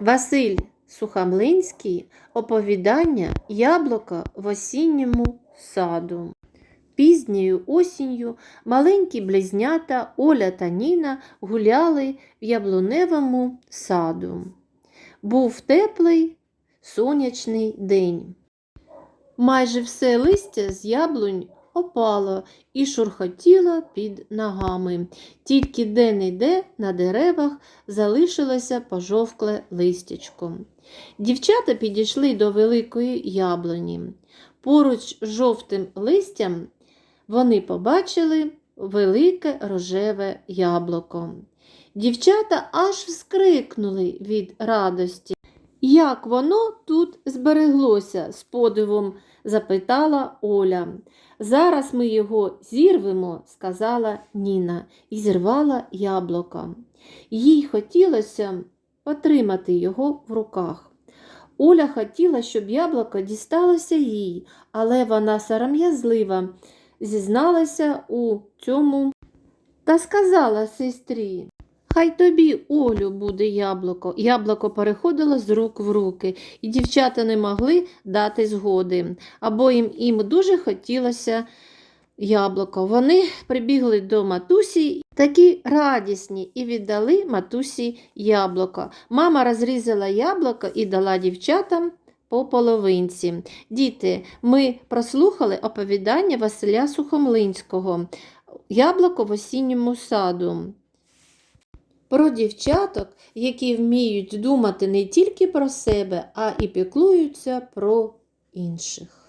Василь Сухомлинський Оповідання Яблука в осінньому саду. Пізньою осінню маленькі близнята Оля та Ніна гуляли в яблуневому саду. Був теплий сонячний день. Майже все листя з яблунь опало і шурхотіло під ногами. Тільки де-не-де на деревах залишилося пожовкле листячко. Дівчата підійшли до великої яблуні. Поруч з жовтим листям вони побачили велике рожеве яблуко. Дівчата аж вскрикнули від радості. Як воно тут збереглося? з подивом запитала Оля. Зараз ми його зірвемо, сказала Ніна, і зірвала яблуко. Їй хотілося потримати його в руках. Оля хотіла, щоб яблуко дісталося їй, але вона сором'язлива зізналася у цьому та сказала сестрі. Хай тобі, Олю, буде яблуко. Яблуко переходило з рук в руки, і дівчата не могли дати згоди, або їм, їм дуже хотілося яблуко. Вони прибігли до матусі, такі радісні, і віддали матусі яблуко. Мама розрізала яблуко і дала дівчатам по половинці. Діти, ми прослухали оповідання Василя Сухомлинського Яблуко в осінньому саду. Про дівчаток, які вміють думати не тільки про себе, а і піклуються про інших.